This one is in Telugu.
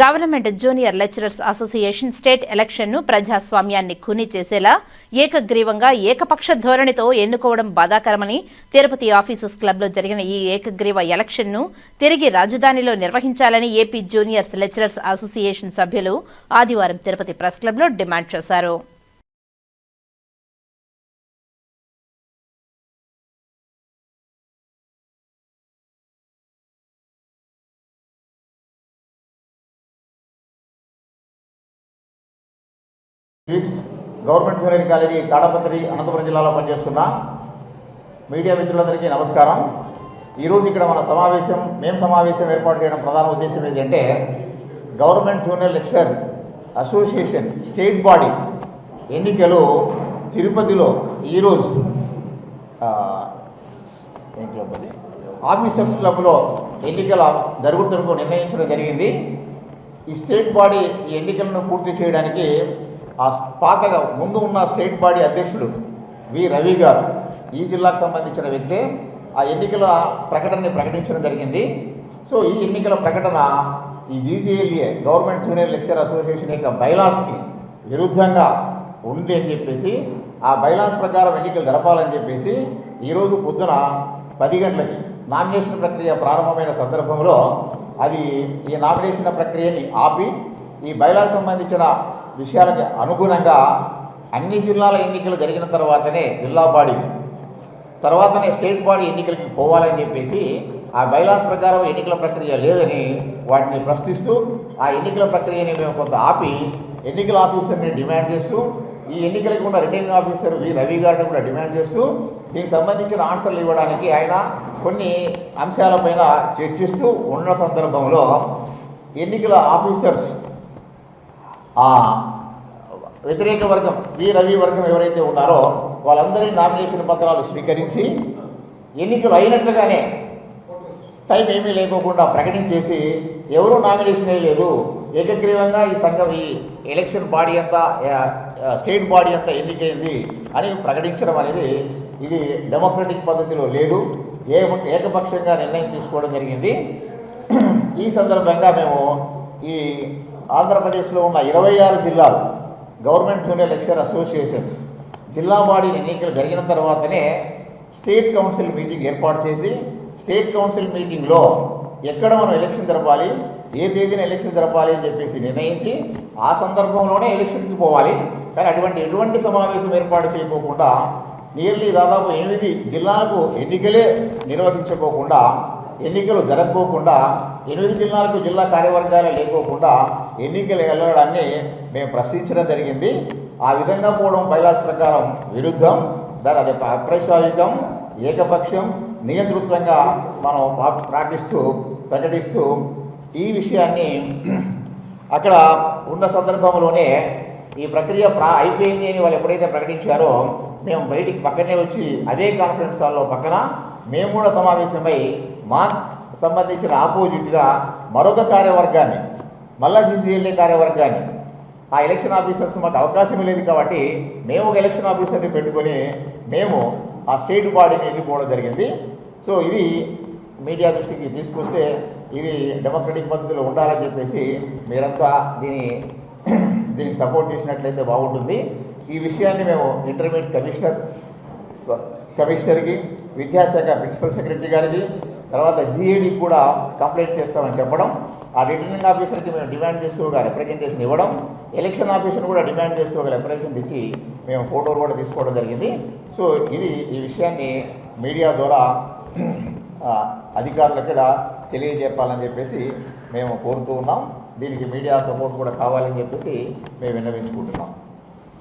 Government junior lecturers association state ఎలక్షన్ను ప్రజాస్వామ్యాన్ని ఖూనీ చేసేలా ఏకగ్రీవంగా ఏకపక్ష ధోరణితో ఎన్నుకోవడం బాధాకరమని తిరుపతి ఆఫీసర్స్ క్లబ్లో జరిగిన ఈ ఏకగ్రీవ ఎలక్షన్ను తిరిగి రాజధానిలో నిర్వహించాలని ఏపీ జూనియర్స్ లెక్చరర్స్ అసోసియేషన్ సభ్యులు ఆదివారం తిరుపతి ప్రెస్ క్లబ్లో డిమాండ్ చేశారు. Sweets government junior college Tadipatri Anantapuram జిల్లాలో పనిచేస్తున్న మీడియా మిత్రులందరికీ నమస్కారం. ఈరోజు ఇక్కడ మన సమావేశం మేము సమావేశం ఏర్పాటు చేయడం ప్రధాన ఉద్దేశం ఏంటంటే government junior lecture association state body ఎన్నికలు తిరుపతిలో ఈరోజు ఏం క్లబ్ అది? ఆఫీసర్స్ క్లబ్లో ఎన్నికల జరుగుతున్నకు నిర్ణయించడం జరిగింది. ఈ స్టేట్ బాడీ ఈ ఎన్నికలను పూర్తి చేయడానికి ఆ పాతగా ముందు ఉన్న స్టేట్ బాడీ అధ్యక్షుడు వి రవి గారు ఈ జిల్లాకు సంబంధించిన వ్యక్తే ఆ ఎన్నికల ప్రకటనని ప్రకటించడం జరిగింది. సో ఈ ఎన్నికల ప్రకటన ఈ GGLA government junior lecture association యొక్క బైలాస్కి విరుద్ధంగా ఉంది అని చెప్పేసి ఆ బైలాస్ ప్రకారం ఎన్నికలు జరపాలని చెప్పేసి ఈరోజు పొద్దున పది గంటలకి నామినేషన్ ప్రక్రియ ప్రారంభమైన సందర్భంలో అది ఈ నామినేషన్ ప్రక్రియని ఆపి ఈ బైలాస్ సంబంధించిన విషయాలకు అనుగుణంగా అన్ని జిల్లాల ఎన్నికలు జరిగిన తర్వాతనే జిల్లా బాడీ తర్వాతనే స్టేట్ బాడీ ఎన్నికలకి పోవాలని చెప్పేసి ఆ బైలాస్ ప్రకారం ఎన్నికల ప్రక్రియ లేదని వాటిని ప్రశ్నిస్తూ ఆ ఎన్నికల ప్రక్రియని మేము కొంత ఆపి ఎన్నికల ఆఫీసర్ని డిమాండ్ చేస్తూ ఈ ఎన్నికలకు ఉన్న రిటర్నింగ్ ఆఫీసర్ వి రవి గారిని కూడా డిమాండ్ చేస్తూ దీనికి సంబంధించిన ఆన్సర్లు ఇవ్వడానికి ఆయన కొన్ని అంశాలపైన చర్చిస్తూ ఉన్న సందర్భంలో ఎన్నికల ఆఫీసర్స్ ఆ వ్యతిరేక వర్గం వి రవి వర్గం ఎవరైతే ఉన్నారో వాళ్ళందరి నామినేషన్ పత్రాలు స్వీకరించి ఎన్నికలు అయినట్లుగానే టైం ఏమీ లేకోకుండా ప్రకటించేసి ఎవరూ నామినేషన్ వేయలేదు. ఏకగ్రీవంగా ఈ సంఘం ఈ ఎలక్షన్ బాడీ అంతా స్టేట్ బాడీ అంతా ఎన్నికైంది అని ప్రకటించడం అనేది ఇది డెమోక్రటిక్ పద్ధతిలో లేదు. ఏ ఏకపక్షంగా నిర్ణయం తీసుకోవడం జరిగింది. ఈ సందర్భంగా మేము ఈ ఆంధ్రప్రదేశ్లో ఉన్న ఇరవై ఆరు జిల్లాలు గవర్నమెంట్ జూనియర్ లెక్చర్ అసోసియేషన్స్ జిల్లా బాడీ ఎన్నికలు జరిగిన తర్వాతనే స్టేట్ కౌన్సిల్ మీటింగ్ ఏర్పాటు చేసి స్టేట్ కౌన్సిల్ మీటింగ్లో ఎక్కడ మనం ఎలక్షన్ జరపాలి ఏ తేదీన ఎలక్షన్ జరపాలి అని చెప్పేసి నిర్ణయించి ఆ సందర్భంలోనే ఎలక్షన్కి పోవాలి. కానీ అటువంటి ఎటువంటి సమావేశం ఏర్పాటు చేయకోకుండా నియర్లీ దాదాపు ఎనిమిది జిల్లాలకు ఎన్నికలే నిర్వహించుకోకుండా ఎన్నికలు జరగకోకుండా ఎనిమిది జిల్లాలకు జిల్లా కార్యవర్గాలు లేకోకుండా ఎన్నికలు వెళ్ళడాన్ని మేము ప్రశ్నించడం జరిగింది. ఆ విధంగా పోవడం బైలాస్ ప్రకారం విరుద్ధం. దాని అది అప్రసాయుకం ఏకపక్షం నియంతృత్వంగా మనం ప్రకటిస్తూ పాటిస్తూ ప్రకటిస్తూ ఈ విషయాన్ని అక్కడ ఉన్న సందర్భంలోనే ఈ ప్రక్రియ ప్రా అయిపోయింది అని వాళ్ళు ఎప్పుడైతే ప్రకటించారో మేము బయటికి పక్కనే వచ్చి అదే కాన్ఫరెన్స్ హాల్లో పక్కన మేము కూడా సమావేశమై మా సంబంధించిన ఆపోజిట్గా మరొక కార్యవర్గాన్ని మళ్ళా సీసీఎల్ఏ కార్యవర్గాన్ని ఆ ఎలక్షన్ ఆఫీసర్స్ మాకు అవకాశం లేదు కాబట్టి మేము ఒక ఎలక్షన్ ఆఫీసర్ని పెట్టుకొని మేము ఆ స్టేట్ బాడీని ఎన్నుకోవడం జరిగింది. సో ఇది మీడియా దృష్టికి తీసుకొస్తే ఇది డెమోక్రటిక్ పద్ధతిలో ఉండాలని చెప్పేసి మీరంతా దీని దీనికి సపోర్ట్ చేసినట్లయితే బాగుంటుంది. ఈ విషయాన్ని మేము ఇంటర్మీడియట్ కమిషనర్ కమిషనర్కి విద్యాశాఖ ప్రిన్సిపల్ సెక్రటరీ గారికి తర్వాత జీఏడీకి కూడా కంప్లైంట్ చేస్తామని చెప్పడం ఆ రిటర్నింగ్ ఆఫీసర్కి మేము డిమాండ్ చేస్తూ ఒక రిప్రజెంటేషన్ ఇవ్వడం ఎలక్షన్ ఆఫీసర్ కూడా డిమాండ్ చేస్తూ ఒక రిప్రజెంటేషన్ ఇచ్చి మేము ఫోటోలు కూడా తీసుకోవడం జరిగింది. సో ఇది ఈ విషయాన్ని మీడియా ద్వారా అధికారులకు కూడా తెలియజెప్పాలని చెప్పేసి మేము కోరుతూ ఉన్నాం. దీనికి మీడియా సపోర్ట్ కూడా కావాలని చెప్పేసి మేము విన్నవించుకుంటున్నాం.